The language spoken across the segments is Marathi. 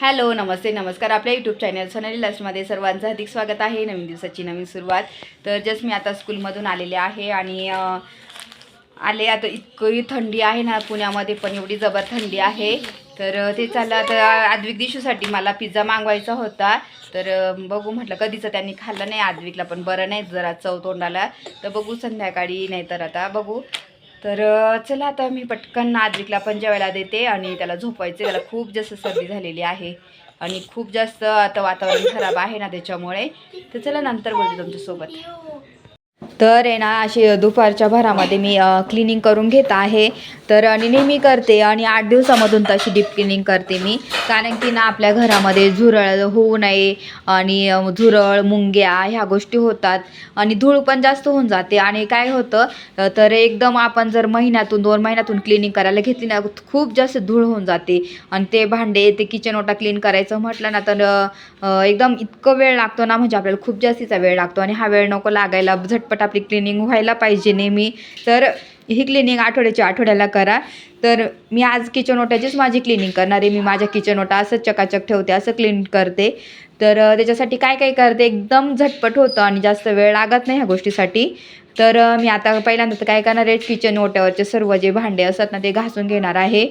हॅलो नमस्ते नमस्कार. आपल्या यूट्यूब चॅनल सोनाली लस्टमध्ये सर्वांचं अधिक स्वागत आहे. नवीन दिवसाची नवीन सुरुवात. तर जस्ट मी आता स्कूलमधून आलेले आहे आणि आले आता इतकी थंडी आहे ना पुण्यामध्ये पण एवढी जबर थंडी आहे. तर ते चाललं. आता आद्विक दिशूसाठी मला पिझ्झा मागवायचा होता. तर बघू म्हटलं कधीचं त्यांनी खाल्लं नाही आद्विकला पण बरं नाही जरा चव तोंडाला. तर बघू संध्याकाळी नाही तर आता बघू. तर चला आता मी पटकन नाजिकला पण जेवायला देते आणि त्याला झोपवायचे त्याला खूप जास्त सर्दी झालेली आहे आणि खूप जास्त आता वातावरण खराब आहे ना त्याच्यामुळे. तर चला नंतर बोलते तुमच्यासोबत. तर आहे ना अशी दुपारच्या भरामध्ये मी क्लिनिंग करून घेत आहे. तर आणि नेहमी करते आणि आठ दिवसामधून तशी डीप क्लिनिंग करते मी. कारण की ना आपल्या घरामध्ये झुरळ होऊ नये आणि झुरळ मुंग्या ह्या गोष्टी होतात आणि धूळ पण जास्त होऊन जाते. आणि काय होतं तर एकदम आपण जर महिन्यातून दोन महिन्यातून क्लिनिंग करायला घेतली ना खूप जास्त धूळ होऊन जाते. आणि ते भांडे ते किचन ओटा क्लीन करायचं म्हटलं ना तर एकदम इतकं वेळ लागतो ना म्हणजे आपल्याला खूप जास्तीचा वेळ लागतो. आणि हा वेळ नको लागायला झटपट आपली क्लिनिंग व्हायला पाहिजे नेहमी. तर ही क्लिनिंग आठवड्याच्या आठवड्याला करा. तर मी आज किचन ओट्याचीच माझी क्लिनिंग करणार आहे. मी माझ्या किचन ओटा असंच चकाचक ठेवते असं क्लीन करते. तर त्याच्यासाठी काय काय करते? एकदम झटपट होतं आणि जास्त वेळ लागत नाही ह्या गोष्टीसाठी. तर मी आता पहिल्यांदा तर काय करणार आहे? किचन ओट्यावरचे सर्व जे भांडे असतात ना ते घासून घेणार आहे.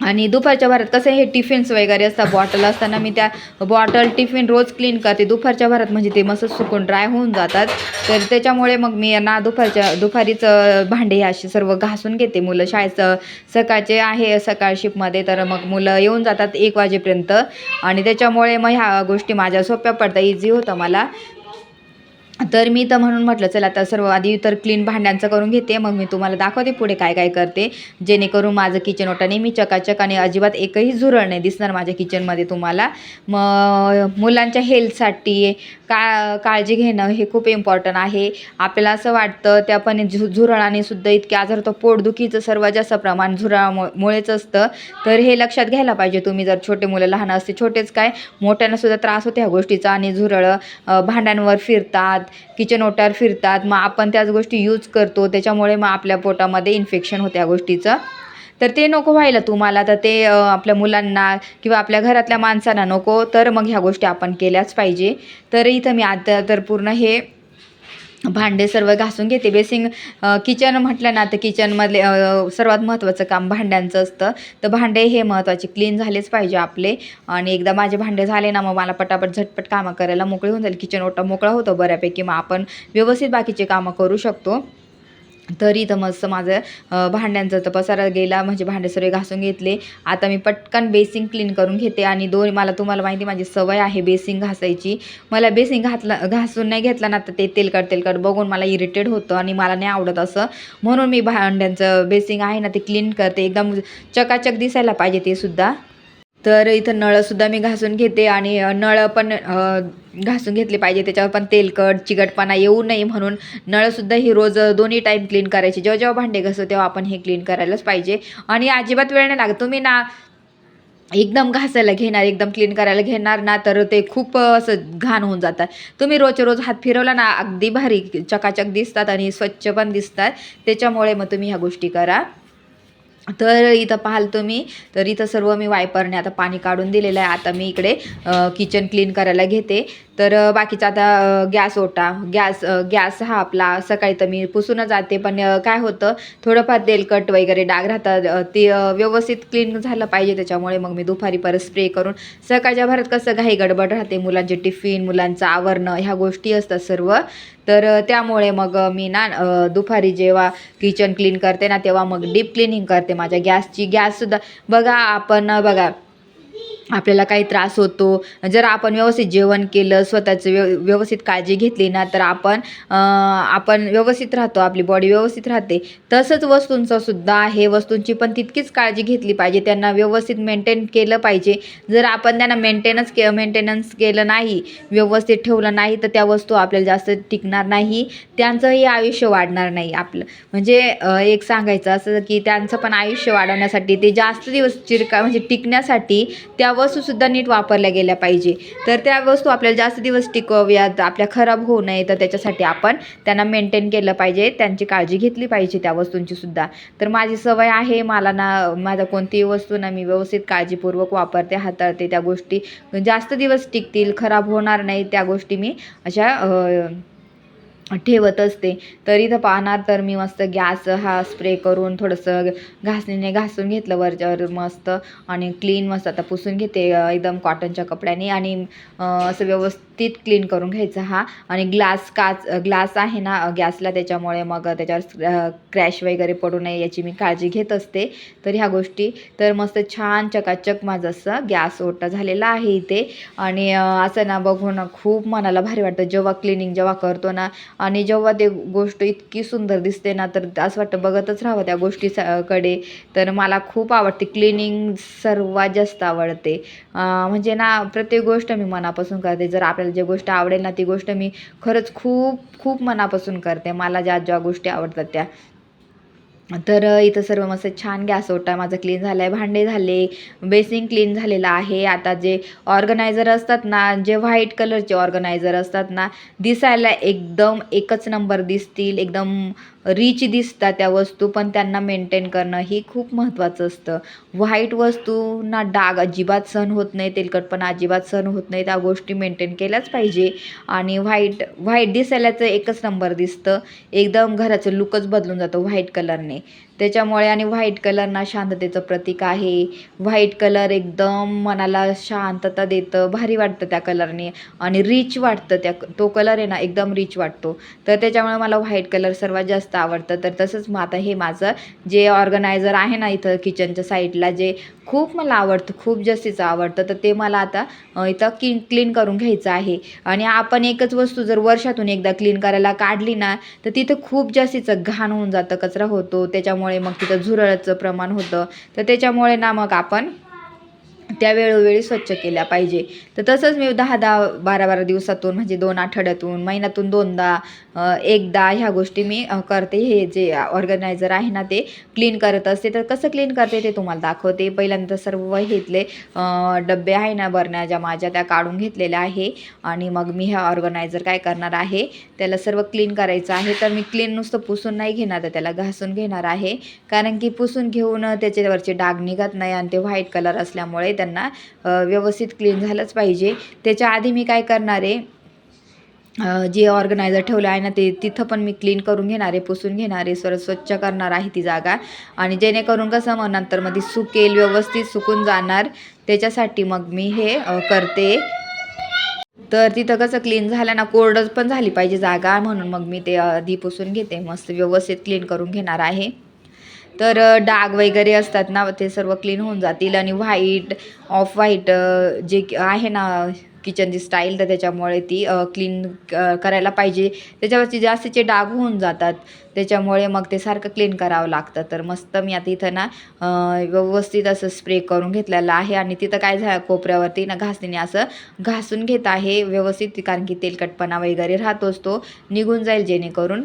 आणि दुपारच्या भरात कसं हे टिफिन्स वगैरे असतात बॉटल असताना मी त्या बॉटल टिफिन रोज क्लीन करते. दुपारच्या भरात म्हणजे ते मस्त सुकून ड्राय होऊन जातात. तर त्याच्यामुळे मग मी ना दुपारच्या दुपारीच भांडे अशी सर्व घासून घेते. मुलं शाळेचं सकाळचे आहे सकाळ शिपमध्ये तर मग मुलं येऊन जातात एक वाजेपर्यंत. आणि त्याच्यामुळे मग ह्या गोष्टी माझ्या सोप्या पडतात इझी होतं मला. तर मी तर म्हणून म्हटलं चला आता सर्व आधी तर क्लीन भांड्यांचं करून घेते मग मी तुम्हाला दाखवते पुढे काय काय करते. जेणेकरून माझं किचन ओटा नेहमी चकाचक आणि अजिबात एकही झुरळ नाही दिसणार माझ्या किचनमध्ये तुम्हाला. मग मुलांच्या हेल्थसाठी का काळजी घेणं हे खूप इम्पॉर्टंट आहे. आपल्याला असं वाटतं त्या पण झु झुरळाने सुद्धा इतके आजार होतं पोटदुखीचं सर्वात जास्त प्रमाण झुरळामुळेच असतं. तर हे लक्षात घ्यायला पाहिजे तुम्ही जर छोटे मुलं लहान असते छोटेच काय मोठ्यांना सुद्धा त्रास होतो ह्या गोष्टीचा आणि झुरळं भांड्यांवर फिरतात किचन ओट्यावर फिरतात मग आपण त्याच गोष्टी यूज करतो त्याच्यामुळे मग आपल्या पोटामध्ये इन्फेक्शन होतं या गोष्टीचं. तर ते नको व्हायला तुम्हाला तर ते आपल्या मुलांना किंवा आपल्या घरातल्या माणसांना नको तर मग ह्या गोष्टी आपण केल्याच पाहिजे. तर इथं मी आता तर पूर्ण हे भांडे सर्व घासून घेते. बेसिंग किचन म्हटलं ना तर किचनमधले सर्वात महत्त्वाचं काम भांड्यांचं असतं. तर भांडे हे महत्त्वाचे क्लीन झालेच पाहिजे आपले. आणि एकदा माझे भांडे झाले ना मग मला पटापट झटपट कामं करायला मोकळे होऊन जाईल. किचन ओटा मोकळा होतो बऱ्यापैकी. मग आपण व्यवस्थित बाकीचे कामं करू शकतो. तरी इथं मस्त माझं भांड्यांचं भांड्यांचा तर पसारा गेला म्हणजे भांडे सर्व घासून घेतले. आता मी पटकन बेसिंग क्लीन करून घेते आणि दोन मला तुम्हाला माहिती माझी सवय आहे बेसिंग घासायची. मला बेसिंग घातला घासून नाही घेतला ना तर ते तेलकट तेलकट बघून मला इरिटेड होतं आणि मला नाही आवडत असं. म्हणून मी भांड्यांचं बेसिंग आहे ना ते क्लीन करते. एकदम चकाचक दिसायला पाहिजे ते सुद्धा. तर इथं नळसुद्धा मी घासून घेते आणि नळ पण घासून घेतले पाहिजे त्याच्यावर पण तेलकट चिकटपणा येऊ नये म्हणून नळसुद्धा ही रोज दोन्ही टाईम क्लीन करायचे. जेव्हा जेव्हा भांडे घासतो तेव्हा आपण हे क्लीन करायलाच पाहिजे. आणि अजिबात वेळ नाही लागत. तुम्ही ना एकदम घासायला घेणार एकदम क्लीन करायला घेणार ना तर ते खूप असं घाण होऊन जातात. तुम्ही रोज रोज हात फिरवला ना अगदी भारी चकाचक दिसतात आणि स्वच्छ पण दिसतात. त्याच्यामुळे मग तुम्ही ह्या गोष्टी करा. तर इथं पाहाल तुम्ही तर इथं सर्व मी वायपरने आता पाणी काढून दिलेलं आहे. आता मी इकडे किचन क्लीन करायला घेते. तर बाकीचा आता गॅस ओटा गॅस गॅस हा आपला सकाळी तर मी पुसूनच जाते. पण काय होतं थोडंफार तेलकट वगैरे डाग राहतात ते व्यवस्थित क्लीन झालं पाहिजे. त्याच्यामुळे मग मी दुपारी परत स्प्रे करून सकाळच्या भरात कसं घाई गडबड राहते. मुलांचे टिफिन मुलांचं आवरणं ह्या गोष्टी असतात सर्व. तर त्यामुळे मग मी ना दुपारी जेव्हा किचन क्लीन करते ना तेव्हा मग डीप क्लिनिंग करते. माझ्या गॅसची गॅससुद्धा बघा आपण बघा आपल्याला काही त्रास होतो. जर आपण व्यवस्थित जेवण केलं स्वतःचं व्यव व्यवस्थित काळजी घेतली ना तर आपण आपण व्यवस्थित राहतो आपली बॉडी व्यवस्थित राहते. तसंच वस्तूंचं सुद्धा आहे. वस्तूंची पण तितकीच काळजी घेतली पाहिजे. त्यांना व्यवस्थित मेंटेन केलं पाहिजे. जर आपण त्यांना मेंटेनन्स के मेंटेनन्स केलं नाही व्यवस्थित ठेवलं नाही तर त्या वस्तू आपल्याला जास्त टिकणार नाही. त्यांचंही आयुष्य वाढणार नाही आपलं. म्हणजे एक सांगायचं असं की त्यांचं पण आयुष्य वाढवण्यासाठी ते जास्त दिवस चिरका म्हणजे टिकण्यासाठी त्या वस्तूसुद्धा नीट वापरल्या गेल्या पाहिजे. तर त्या वस्तू आपल्याला जास्त दिवस टिकव्यात आपल्या खराब होऊ नये तर त्याच्यासाठी आपण त्यांना मेंटेन केलं पाहिजे त्यांची काळजी घेतली पाहिजे त्या वस्तूंची सुद्धा. तर माझी सवय आहे मला ना माझा कोणतीही वस्तू ना मी व्यवस्थित काळजीपूर्वक वापरते हाताळते त्या गोष्टी. जास्त दिवस टिकतील खराब होणार नाही त्या गोष्टी मी अशा ठेवत असते. तर इथं पाहणार तर मी मस्त गॅस हा स्प्रे करून थोडंसं घासणीने घासून घेतलं वरच्यावर मस्त आणि क्लीन मस्त आता पुसून घेते एकदम कॉटनच्या कपड्याने आणि असं व्यवस्थित क्लीन करून घ्यायचा हा. आणि ग्लास काच ग्लास आहे ना गॅसला त्याच्यामुळे मग त्याच्यावर क्रॅश वगैरे पडू नये याची मी काळजी घेत असते. तर ह्या गोष्टी तर मस्त छान चकाचक माझं असं गॅस ओटा झालेला आहे इथे. आणि असं ना बघून खूप मनाला भारी वाटतं. जेव्हा क्लिनिंग जेव्हा करतो ना आणि जेव्हा ते गोष्ट इतकी सुंदर दिसते ना तर असं वाटतं बघतच राहावं त्या गोष्टी कडे तर मला खूप आवडते. क्लिनिंग सर्वात जास्त आवडते. म्हणजे ना प्रत्येक गोष्ट मी मनापासून करते. जर आपल्याला जी गोष्ट आवडेल ना ती गोष्ट मी खरंच खूप खूप मनापासून करते. मला ज्या ज्या गोष्टी आवडतात त्या. तर इथं सर्व मस्त छान गॅस ओटा माझं क्लीन झालं आहे भांडे झाले बेसिंग क्लीन झालेलं आहे. आता जे ऑर्गनायझर असतात ना जे व्हाईट कलरचे ऑर्गनायझर असतात ना दिसायला एकदम एकच नंबर दिसतील एकदम रिच दिसतात त्या वस्तू पण त्यांना मेंटेन करणं ही खूप महत्त्वाचं असतं. व्हाईट वस्तूंना डाग अजिबात सहन होत नाही तेलकटपणा अजिबात सहन होत नाही. त्या गोष्टी मेंटेन केल्याच पाहिजे. आणि व्हाईट व्हाईट दिसायलाचं एकच नंबर दिसतं. एकदम घराचं लुकच बदलून जातं व्हाईट कलरने त्याच्यामुळे आणि व्हाईट कलर ना शांततेचं प्रतीक आहे. व्हाईट कलर एकदम मनाला शांतता देतं भारी वाटतं त्या कलरने आणि रिच वाटतं त्या तो कलर आहे ना एकदम रिच वाटतो. तर त्याच्यामुळे मला व्हाईट कलर सर्वात जास्त आवडतं. तर तसंच मग आता हे माझं जे ऑर्गनायझर आहे ना इथं किचनच्या साईडला जे खूप मला आवडतं खूप जास्तीचं आवडतं तर ते मला आता इथं कि क्लीन करून घ्यायचं आहे. आणि आपण एकच वस्तू जर वर्षातून एकदा क्लीन करायला काढली ना तर तिथं खूप जास्तीचं घाण होऊन जातं कचरा होतो. त्याच्यामुळे मग तिथं झुरळाचं प्रमाण होतं. तर त्याच्यामुळे ना मग आपण त्या वेळोवेळी स्वच्छ केल्या पाहिजे. तर तसंच मी दहा दहा बारा बारा दिवसातून म्हणजे दोन आठवड्यातून महिन्यातून दोनदा एकदा ह्या गोष्टी मी करते. हे जे ऑर्गनायझर आहे ना ते क्लीन करत असते. तर कसं क्लीन करते ते तुम्हाला दाखवते. पहिल्यांदा सर्व घेतले. डबे डब्बे आहे ना बरण्या ज्या माझ्या त्या काढून घेतलेल्या आहे. आणि मग मी ह्या ऑर्गनायझर काय करणार आहे? त्याला सर्व क्लीन करायचं आहे. तर मी क्लीन नुसतं पुसून नाही घेणार तर त्याला घासून घेणार आहे. कारण की पुसून घेऊन त्याच्यावरचे डाग निघत नाही आणि ते व्हाईट कलर असल्यामुळे त्यांना व्यवस्थित क्लीन झालंच पाहिजे. त्याच्या आधी मी काय करणार आहे जे ऑर्गनायझर ठेवलं आहे ना ते तिथं पण मी क्लीन करून घेणार आहे पुसून घेणार आहे सर्व स्वच्छ करणार आहे ती जागा. आणि जेणेकरून कसं मग नंतर मग ती सुकेल व्यवस्थित सुकून जाणार. त्याच्यासाठी मग मी हे करते. तर तिथं कसं क्लीन झालं ना कोरडच पण झाली पाहिजे जागा. म्हणून मग मी ते आधी पुसून घेते. मस्त व्यवस्थित क्लीन करून घेणार आहे. तर डाग वगैरे असतात ना ते सर्व क्लीन होऊन जातील आणि व्हाईट ऑफ व्हाईट जे आहे ना किचनची स्टाईल तर त्याच्यामुळे ती क्लीन करायला पाहिजे. त्याच्यावरती जास्तीचे डाग होऊन जातात त्याच्यामुळे मग ते सारखं क्लीन करावं लागतं. तर मस्त मी आता इथं ना व्यवस्थित असं स्प्रे करून घेतलेलं आहे आणि तिथं काय झालं कोपऱ्यावरती ना घासणीने असं घासून घेत आहे व्यवस्थित कारण की तेलकटपणा वगैरे राहतोच तो. निघून जाईल जेणेकरून.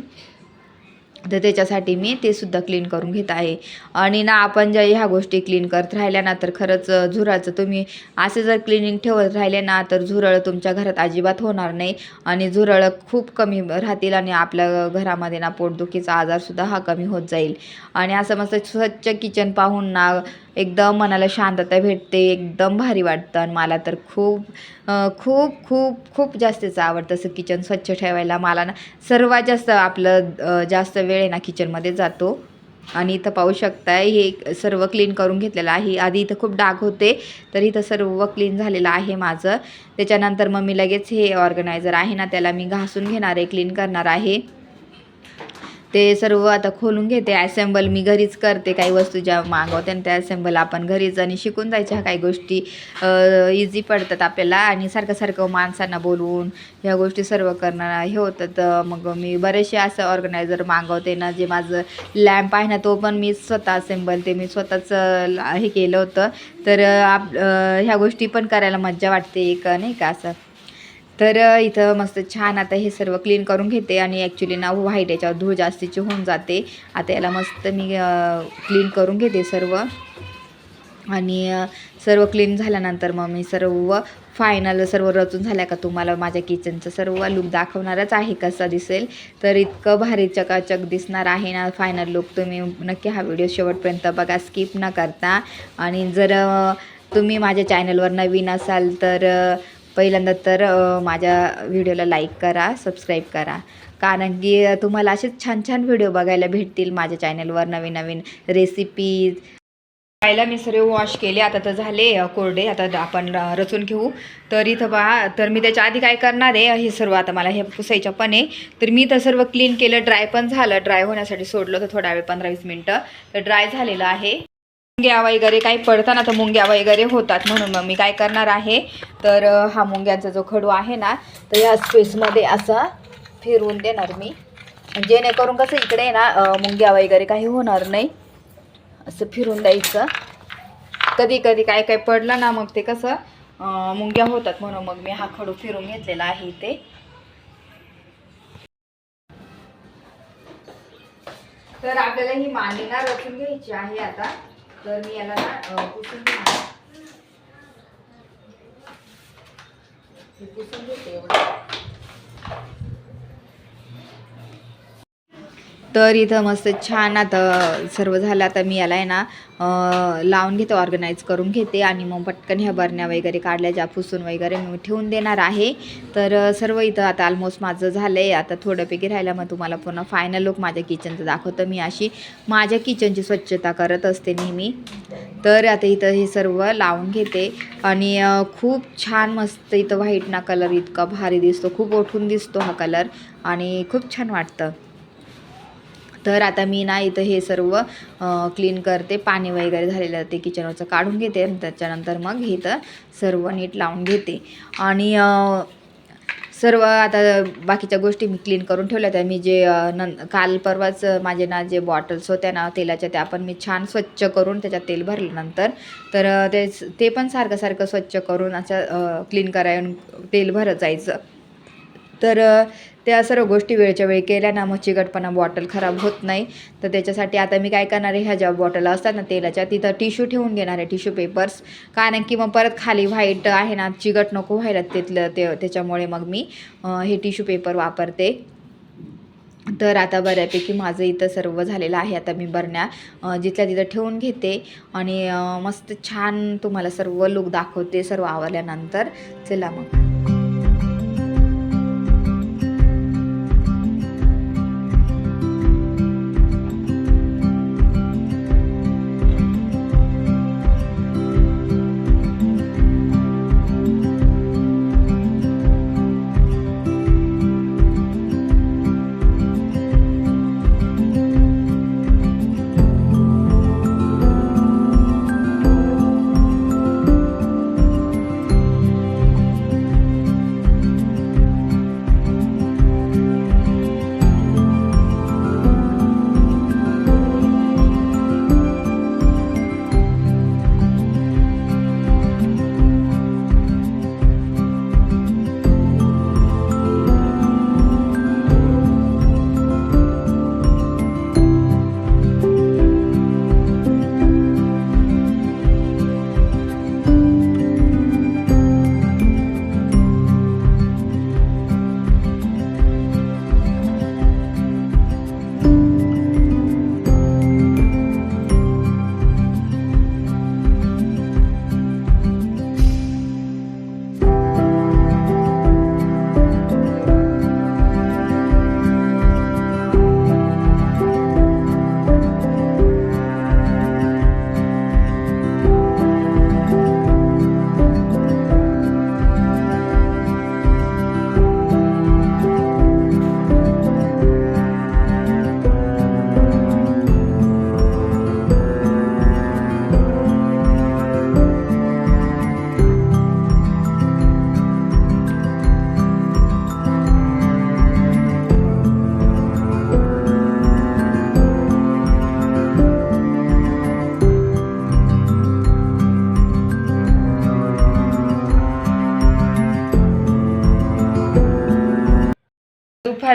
तर त्याच्यासाठी मी ते सुद्धा क्लीन करून घेत आहे. आणि ना आपण ज्या ह्या गोष्टी क्लीन करत राहिल्या ना तर खरंच झुराचं तुम्ही असे जर क्लिनिंग ठेवत राहिले ना तर झुरळ तुमच्या घरात अजिबात होणार नाही. आणि झुरळ खूप कमी राहतील आणि आपल्या घरामध्ये ना पोटदुखीचा आजारसुद्धा हा कमी होत जाईल. आणि असं मस्त स्वच्छ किचन पाहून ना एकदम मनाला शांतता भेटते एकदम भारी वाटतं. आणि मला तर खूप खूप खूप खूप जास्तीचं आवडतं असं किचन स्वच्छ ठेवायला. मला ना सर्वात जास्त आपलं जास्त वेळ आहे ना किचनमध्ये जातो. आणि इथं पाहू शकताय हे सर्व क्लीन करून घेतलेलं आहे. आधी इथं खूप डाग होते तर इथं सर्व क्लीन झालेलं आहे माझं. त्याच्यानंतर मग मी लगेच हे ऑर्गनायझर आहे ना त्याला मी घासून घेणार आहे क्लीन करणार आहे. ते सर्व आता खोलून घेते. ॲसेंबल मी घरीच करते काही वस्तू ज्या मागवते आणि त्या ॲसेंबल आपण घरीच आणि शिकून जायच्या काही गोष्टी. इझी पडतात आपल्याला आणि सारखं सारखं माणसांना बोलवून ह्या गोष्टी सर्व करणं हे होतं तर मग मी बरेचसे असं ऑर्गनायझर मागवते ना जे माझं लॅम्प आहे ना तो पण मी स्वतः असेंबल ते मी स्वतःच हे केलं होतं. तर आप ह्या गोष्टी पण करायला मज्जा वाटते एक नाही का असं. तर इथं मस्त छान आता हे सर्व क्लीन करून घेते आणि ॲक्च्युली ना व्हाईट याच्यावर धूळ जास्तीची होऊन जाते. आता याला मस्त मी क्लीन करून घेते सर्व. आणि सर्व क्लीन झाल्यानंतर मग मी सर्व फायनल सर्व रचून झाल्या का तुम्हाला माझ्या किचनचं सर्व लुक दाखवणारच आहे कसा दिसेल. तर इतकं भारी चकाचक दिसणार आहे ना फायनल लुक तुम्ही नक्की हा व्हिडिओ शेवटपर्यंत बघा स्किप न करता. आणि जर तुम्ही माझ्या चॅनलवर नवीन असाल तर पहिल्यांदा तर माझ्या व्हिडिओला लाईक करा सबस्क्राईब करा. कारण की तुम्हाला असेच छान छान व्हिडिओ बघायला भेटतील माझ्या चॅनलवर नवीन नवीन रेसिपीज पाहिला मी सर्व वॉश केले आता तर झाले कोरडे. आता आपण रचून घेऊ. तर इथं पहा तर मी त्याच्या आधी काय करणार आहे हे सर्व आता मला हे पुसायच्या पण आहे. तर मी तर सर्व क्लीन केलं ड्राय पण झालं. ड्राय होण्यासाठी सोडलं तर थोडा वेळ पंधरा वीस मिनटं. तर ड्राय झालेलं आहे. मुंग्या वगैरे काही पडताना तर मुंग्या वगैरे होतात. म्हणून मग मी काय करणार आहे तर हा मुंग्यांचा जो खडू आहे ना तर या स्पेसमध्ये असा फिरवून देणार मी. जेणेकरून कसं इकडे ना मुंग्या वगैरे काही होणार नाही. असं फिरून द्यायचं. कधी कधी काय काय पडलं ना मग ते कसं मुंग्या होतात. म्हणून मग मी हा खडू फिरून घेतलेला आहे इथे. तर आपल्याला ही मांडी ना रचून घ्यायची आहे आता. तर मी याला ना पुसून घेणार पुसून घेते एवढं. तर इथं मस्त छान आता सर्व झालं. आता मी याला आहे ना लावून घेते ऑर्गनाईज करून घेते आणि मग पटकन ह्या बरण्या वगैरे काढल्या ज्या पुसून वगैरे मी ठेवून देणार आहे. तर सर्व इथं आता ऑलमोस्ट माझं झालं आहे आता थोडंपैकी राहिलं मग तुम्हाला पूर्ण फायनल लुक माझ्या किचनचं दाखवतं मी अशी. माझ्या किचनची स्वच्छता करत असते नेहमी. तर आता इथं हे सर्व लावून घेते आणि खूप छान मस्त इथं व्हाईट ना कलर इतका भारी दिसतो. खूप ओठून दिसतो हा कलर आणि खूप छान वाटतं. तर आता मी ना इथं हे सर्व क्लीन करते. पाणी वगैरे झालेलं ते किचनवरचं काढून घेते. त्याच्यानंतर मग हे इथं सर्व नीट लावून घेते. आणि सर्व आता बाकीच्या गोष्टी मी क्लीन करून ठेवल्या त्या. मी जे नं काल परवाच माझे ना जे बॉटल्स होत्या ना तेलाच्या त्या पण मी छान स्वच्छ करून त्याच्यात तेल भरल्यानंतर तर ते ते पण सारखं सारखं स्वच्छ करून असं क्लीन करायला तेल भरत जायचं. तर त्या सर्व गोष्टी वेळच्या वेळी केल्या. ना मग चिकटपणा बॉटल खराब होत नाही. तर त्याच्यासाठी आता मी काय करणार आहे? ह्या ज्या बॉटल असतात ना तेलाच्या तिथं टिश्यू ठेवून घेणार आहे टिश्यू पेपर्स कारण की मग परत खाली व्हाईट आहे ना चिकट नको व्हायला तिथलं ते त्याच्यामुळे मग मी हे टिश्यू पेपर वापरते. तर आता बऱ्यापैकी माझं इथं सर्व झालेलं आहे. आता मी बरण्या जिथल्या तिथं ठेवून घेते. आणि मस्त छान तुम्हाला सर्व लुक दाखवते सर्व आवरल्यानंतर चला मग.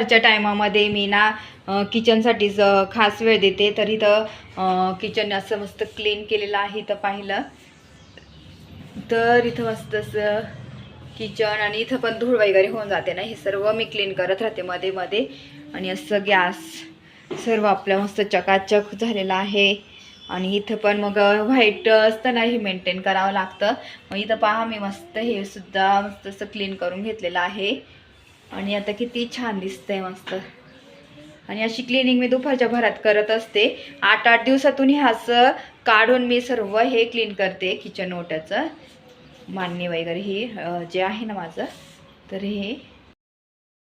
दुपारच्या टायमामध्ये मी ना किचनसाठीच खास वेळ देते. तर इथं किचन असं मस्त क्लीन केलेलं आहे इथं पाहिलं. तर इथं मस्त असं किचन आणि इथं पण धूळ वगैरे होऊन जाते ना. हे सर्व मी क्लीन करत राहते मध्ये मध्ये. आणि असं गॅस सर्व आपलं मस्त चकाचक झालेलं आहे. आणि इथं पण मग व्हाईट असतं ना हे मेंटेन करावं लागतं. मग इथं पहा मी मस्त हे सुद्धा मस्त असं क्लीन करून घेतलेलं आहे. आणि आता किती छान दिसतंय मस्त. आणि अशी क्लिनिंग मी दुपारच्या भरात करत असते. आठ आठ दिवसातून हे असं काढून मी सर्व हे क्लीन करते किचन ओट्याचं. मान्य वगैरे हे जे आहे ना माझं तर हे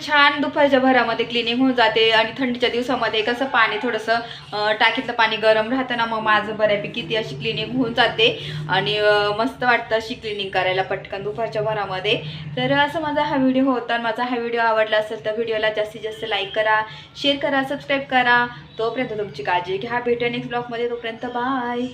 छान दुपारच्या भरामध्ये क्लिनिंग होऊन जाते आणि थंडीच्या दिवसामध्ये कसं पाणी थोडंसं टाकीतलं पाणी गरम राहतं ना मग माझं बऱ्यापैकी ती अशी क्लिनिंग होऊन जाते आणि मस्त वाटतं अशी क्लिनिंग करायला पटकन दुपारच्या भरामध्ये. तर असं माझा हा व्हिडिओ होता माझा हा व्हिडिओ आवडला असेल तर व्हिडिओला जास्तीत जास्त लाईक करा शेअर करा सबस्क्राईब करा. तोपर्यंत तुमची काळजी घ्या. भेटूया नेक्स्ट ब्लॉगमध्ये तोपर्यंत बाय